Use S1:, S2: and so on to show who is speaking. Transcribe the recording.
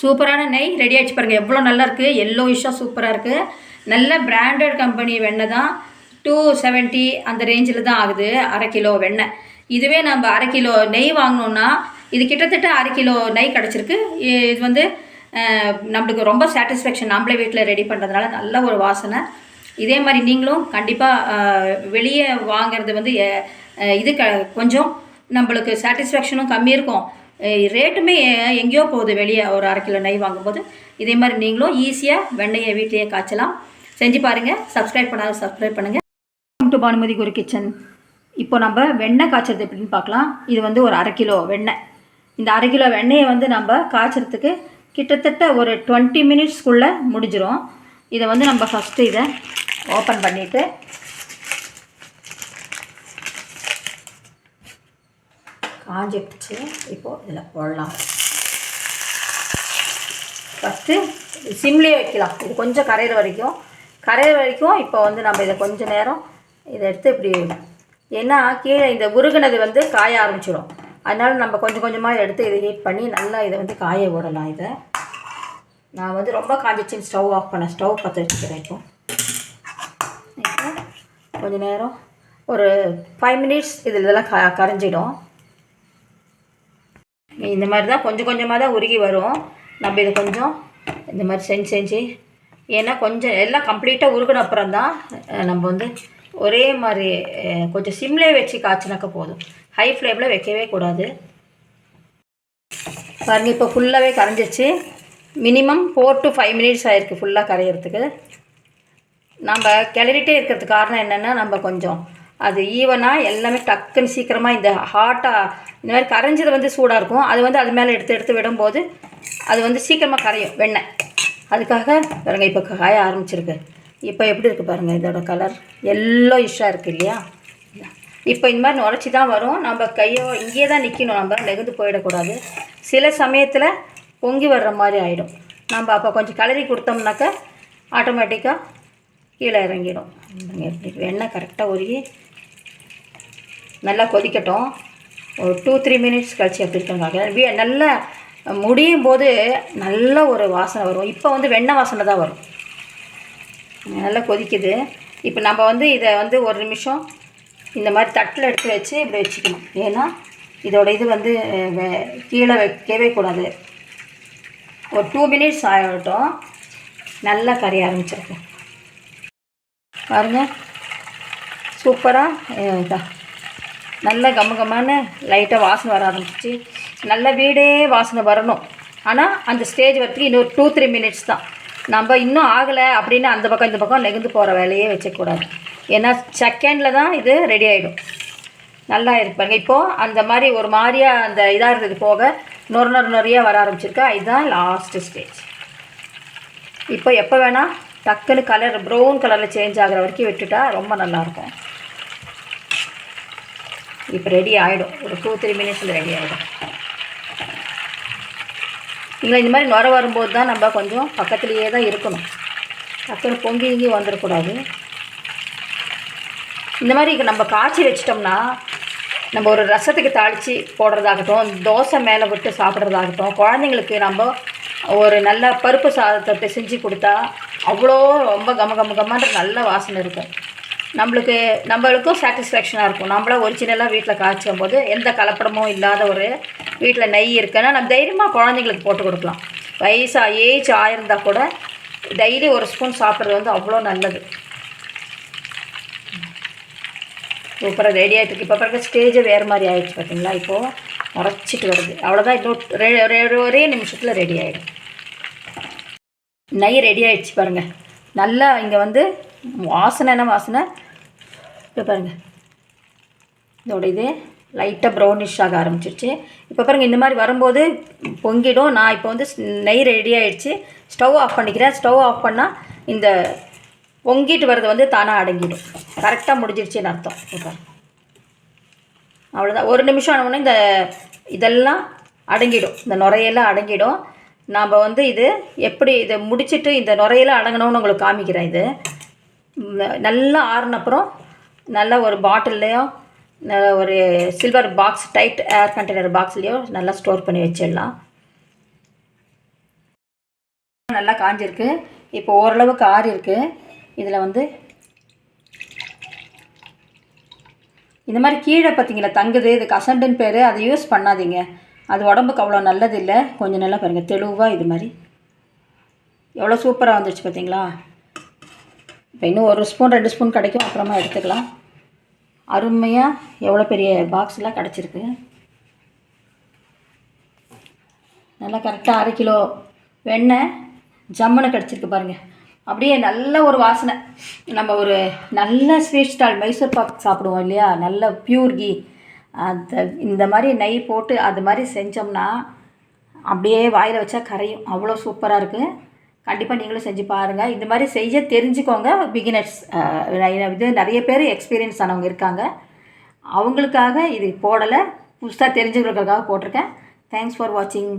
S1: சூப்பரான நெய் ரெடி ஆகிடுச்சு பாருங்கள் எவ்வளோ நல்லா இருக்குது இஷ்ஷாக சூப்பராக இருக்குது நல்ல பிராண்டட் கம்பெனி வெண்ணெய் தான். டூ செவன்ட்டி அந்த ரேஞ்சில் தான் ஆகுது. அரை கிலோ வெண்ணெய். இதுவே நம்ம அரை கிலோ நெய் வாங்கினோன்னா இது கிட்டத்தட்ட அரை கிலோ நெய் கிடச்சிருக்கு. இது வந்து நம்மளுக்கு ரொம்ப சாட்டிஸ்ஃபேக்ஷன் நம்மளே வீட்டில் ரெடி பண்ணுறதுனால நல்ல ஒரு வாசனை. இதே மாதிரி நீங்களும் கண்டிப்பாக வெளியே வாங்கிறது வந்து இது க கொஞ்சம் நம்மளுக்கு சாட்டிஸ்ஃபேக்ஷனும் கம்மி இருக்கும். ரேட்டுமே எங்கேயோ போகுது வெளியே. ஒரு அரை கிலோ நெய் வாங்கும்போது இதே மாதிரி நீங்களும் ஈஸியாக வெண்ணையை வீட்டிலேயே காய்ச்சலாம். செஞ்சு பாருங்கள் சப்ஸ்கிரைப் பண்ணாத சப்ஸ்கிரைப் பண்ணுங்கள் டு பானுமதி குரு கிச்சன் இப்போ நம்ம வெண்ணெய் காய்ச்சறது எப்படின்னு பார்க்கலாம். இது வந்து ஒரு அரை கிலோ வெண்ணெய். இந்த அரை கிலோ வெண்ணெயை வந்து நம்ம காய்ச்சறதுக்கு கிட்டத்தட்ட ஒரு டுவெண்ட்டி மினிட்ஸ்க்குள்ளே முடிஞ்சிரும். இதை வந்து நம்ம ஃபஸ்ட்டு இதை ஓப்பன் பண்ணிவிட்டு காஞ்சிடுச்சு இப்போது இதில் போடலாம். ஃபஸ்ட்டு சிம்லேயே வைக்கலாம். இது கொஞ்சம் கரையிற வரைக்கும். கரையிற வரைக்கும் இப்போ வந்து நம்ம இதை கொஞ்சம் நேரம் இதை எடுத்து இப்படி ஏன்னா கீழே இந்த உருகுனது வந்து காய ஆரம்பிச்சிடும். அதனால் நம்ம கொஞ்சம் கொஞ்சமாக எடுத்து இதை ஹீட் பண்ணி நல்லா இதை வந்து காய விடலாம் இதை. நான் வந்து ரொம்ப காஞ்சிச்சின்னு ஸ்டவ் ஆஃப் பண்ணேன் ஸ்டவ் பற்ற வச்சுக்கிறேன் இப்போ. கொஞ்சம் நேரம் ஒரு ஃபைவ் மினிட்ஸ் இதில் இதெல்லாம் க கரைஞ்சிடும். இந்த மாதிரி தான் கொஞ்சம் கொஞ்சமாக தான் உருகி வரும். நம்ம இதை கொஞ்சம் இந்த மாதிரி செஞ்சு செஞ்சு. ஏன்னா கொஞ்சம் எல்லாம் கம்ப்ளீட்டாக உருகின அப்புறம் தான் நம்ம வந்து ஒரே மாதிரி கொஞ்சம் சிம்லேயே வச்சு காய்ச்சினாக்க போதும். ஹை ஃப்ளேமில் வைக்கவே கூடாது. பாருங்கள் இப்போ ஃபுல்லாகவே கரைஞ்சிச்சு minimum four to five minutes ஆகிருக்கு ஃபுல்லாக கரையிறதுக்கு. நம்ம கிளறிட்டே இருக்கிறதுக்கு காரணம் என்னென்னா நம்ம கொஞ்சம் அது ஈவனாக எல்லாமே டக்குன்னு சீக்கிரமாக இந்த ஹாட்டாக இந்த மாதிரி கரைஞ்சது வந்து சூடாக இருக்கும். அது வந்து அது மேலே எடுத்து எடுத்து விடும்போது அது வந்து சீக்கிரமாக கரையும் வெண்ணெய். அதுக்காக பாருங்கள் இப்போ காய ஆரம்பிச்சிருக்கு. இப்போ எப்படி இருக்குது பாருங்கள் இதோட கலர் எல்லோ இஷ்ஷாக இருக்குது இல்லையா? இப்போ இந்த மாதிரி நுரைச்சி தான் வரும். நம்ம கையோ இங்கேயே தான் நிற்கணும் நம்ம நெகுந்து போயிடக்கூடாது. சில சமயத்தில் பொங்கி வர்ற மாதிரி ஆகிடும் நம்ம அப்போ கொஞ்சம் கலரி கொடுத்தோம்னாக்க ஆட்டோமேட்டிக்காக கீழே இறங்கிடும். எப்படி வெண்ணெய் கரெக்டாக உருகி நல்லா கொதிக்கட்டும். ஒரு டூ த்ரீ மினிட்ஸ் கழிச்சு எப்படி இருக்காங்க நல்லா முடியும் போது நல்ல ஒரு வாசனை வரும். இப்போ வந்து வெண்ணெய் வாசனை தான் வரும். நல்லா கொதிக்குது. இப்போ நம்ம வந்து இதை வந்து ஒரு நிமிஷம் இந்த மாதிரி தட்டில் எடுத்து வச்சு இப்படி வச்சுக்கணும். ஏன்னா இதோட இது வந்து கீழே வைக்கவே கூடாது ஒரு டூ மினிட்ஸ் ஆகட்டும். நல்லா கரைய ஆரம்பிச்சிருக்கு பாருங்க. சூப்பராக இதான் நல்ல கம்ம லைட்டாக வாசனை வர ஆரம்பிச்சு நல்ல வீடே வாசனை வரணும். ஆனால் அந்த ஸ்டேஜ் வரத்துக்கு இன்னொரு டூ த்ரீ மினிட்ஸ் தான். நம்ம இன்னும் ஆகலை அப்படின்னு அந்த பக்கம் இந்த பக்கம் நெகுந்து போகிற வேலையே வச்சக்கூடாது. ஏன்னா செகண்டில் தான் இது ரெடி ஆகிடும் நல்லா இருப்பாங்க இப்போது அந்த மாதிரி ஒரு மாதிரியாக அந்த இதாக இருந்தது போக நொறு நொறு நொறையாக வர ஆரம்பிச்சிருக்கா. இதுதான் லாஸ்ட்டு ஸ்டேஜ் இப்போ எப்போ வேணால் டக்குன்னு கலர் ப்ரௌன் கலரில் சேஞ்ச் ஆகிற வரைக்கும் விட்டுட்டா ரொம்ப நல்லாயிருக்கும் இப்போ ரெடி ஆகிடும் ஒரு டூ த்ரீ மினிட்ஸில் ரெடி ஆகிடும் இல்லை இந்த மாதிரி நுர வரும்போது தான் நம்ம கொஞ்சம் பக்கத்துலேயே தான் இருக்கணும். அப்புறம் பொங்கி இங்கி வந்துடக்கூடாது இந்த மாதிரி நம்ம காய்ச்சி வச்சிட்டோம்னா நம்ம ஒரு ரசத்துக்கு தாளித்து போடுறதாகட்டும் தோசை மேலே விட்டு சாப்பிட்றதாகட்டும் குழந்தைங்களுக்கு நம்ம ஒரு நல்ல பருப்பு சாதத்தை பிசைஞ்சு கொடுத்தா அவ்வளோ ரொம்ப கம கம கமன்ற நல்ல வாசனை இருக்கும். நம்மளுக்கு நம்மளுக்கும் சாட்டிஸ்ஃபேக்ஷனாக இருக்கும். நம்மளா ஒரிஜினலாக வீட்டில் காய்ச்சும் போது எந்த கலப்படமும் இல்லாத ஒரு வீட்டில் நெய் இருக்குன்னா நம்ம தைரியமாக குழந்தைங்களுக்கு போட்டு கொடுக்கலாம். வயசாக ஏஜ் ஆயிருந்தால் கூட டெய்லி ஒரு ஸ்பூன் சாப்பிட்றது வந்து அவ்வளோ நல்லது. சூப்பராக ரெடி ஆகிட்டு இருக்கு. இப்போ பிறகு ஸ்டேஜே வேறு மாதிரி ஆகிடுச்சு பார்த்தீங்களா இப்போது உரைச்சிட்டு வருது. அவ்வளோதான் இன்னும் ரெ- ஒரே நிமிஷத்தில் ரெடி ஆகிடும் நெய் ரெடி ஆகிடுச்சு பாருங்கள் நல்லா இங்கே வந்து வாசனைன வாசனை? இப்போ பாருங்கள் இதோட இது லைட்டாக ப்ரௌனிஷ் ஆக ஆரம்பிச்சிருச்சு. இப்போ பாருங்கள் இந்த மாதிரி வரும்போது பொங்கிடும். நான் இப்போ வந்து நெய் ரெடி ஆகிடுச்சி ஸ்டவ் ஆஃப் பண்ணிக்கிறேன். ஸ்டவ் ஆஃப் பண்ணால் இந்த பொங்கிட்டு வர்றது வந்து தானாக அடங்கிடும். கரெக்டாக முடிஞ்சிருச்சுன்னு அர்த்தம். இப்போ பாருங்க. அவ்வளோதான் ஒரு நிமிஷம் ஆனவுடனே இந்த இதெல்லாம் அடங்கிடும். இந்த நுரையெல்லாம் அடங்கிடும். நாம் வந்து இது எப்படி இதை முடிச்சிட்டு இந்த நுரையெல்லாம் அடங்கணும்னு உங்களுக்கு காமிக்கிறேன் இது. நல்லா ஆறுனப்புறம் நல்லா ஒரு பாட்டில்லையோ ஒரு silver box tight air container பாக்ஸ்லேயோ நல்லா ஸ்டோர் பண்ணி வச்சிடலாம். நல்லா காஞ்சிருக்கு. இப்போ ஓரளவுக்கு ஆறி இருக்கு இதில் வந்து இந்த மாதிரி கீழே பார்த்தீங்களா தங்குது இது கசண்டுன்னு பேர் அதை யூஸ் பண்ணாதீங்க. அது உடம்புக்கு அவ்வளோ நல்லது இல்லை கொஞ்சம் நல்லா பாருங்கள் தெளிவாக இது மாதிரி. எவ்வளோ சூப்பராக வந்துடுச்சு பார்த்தீங்களா இப்போ இன்னும் ஒரு ஸ்பூன் ரெண்டு ஸ்பூன் கிடைக்கும். அப்புறமா எடுத்துக்கலாம். அருமையாக எவ்வளோ பெரிய பாக்ஸ்லாம் கிடச்சிருக்கு. நல்லா கரெக்டாக அரை கிலோ வெண்ணெய் ஜம்முன்னு கிடச்சிருக்கு பாருங்கள் அப்படியே நல்ல ஒரு வாசனை. நம்ம ஒரு நல்ல ஸ்வீட் ஸ்டால் மைசூர் பாக் சாப்பிடுவோம் இல்லையா? நல்ல பியூர் கீ அந்த இந்த மாதிரி நெய் போட்டு அது மாதிரி செஞ்சோம்னா அப்படியே வாயில் வச்சா கரையும். அவ்வளோ சூப்பராக இருக்குது கண்டிப்பாக நீங்களும் செஞ்சு பாருங்கள் இந்த மாதிரி செய்ய தெரிஞ்சுக்கோங்க பிகினர்ஸ் இது நிறைய பேர் எக்ஸ்பீரியன்ஸ் ஆனவங்க இருக்காங்க. அவங்களுக்காக இது போடலை. புதுசாக தெரிஞ்சுக்கிறதுக்காக போட்டிருக்கேன். தேங்க்ஸ் ஃபார் வாட்சிங்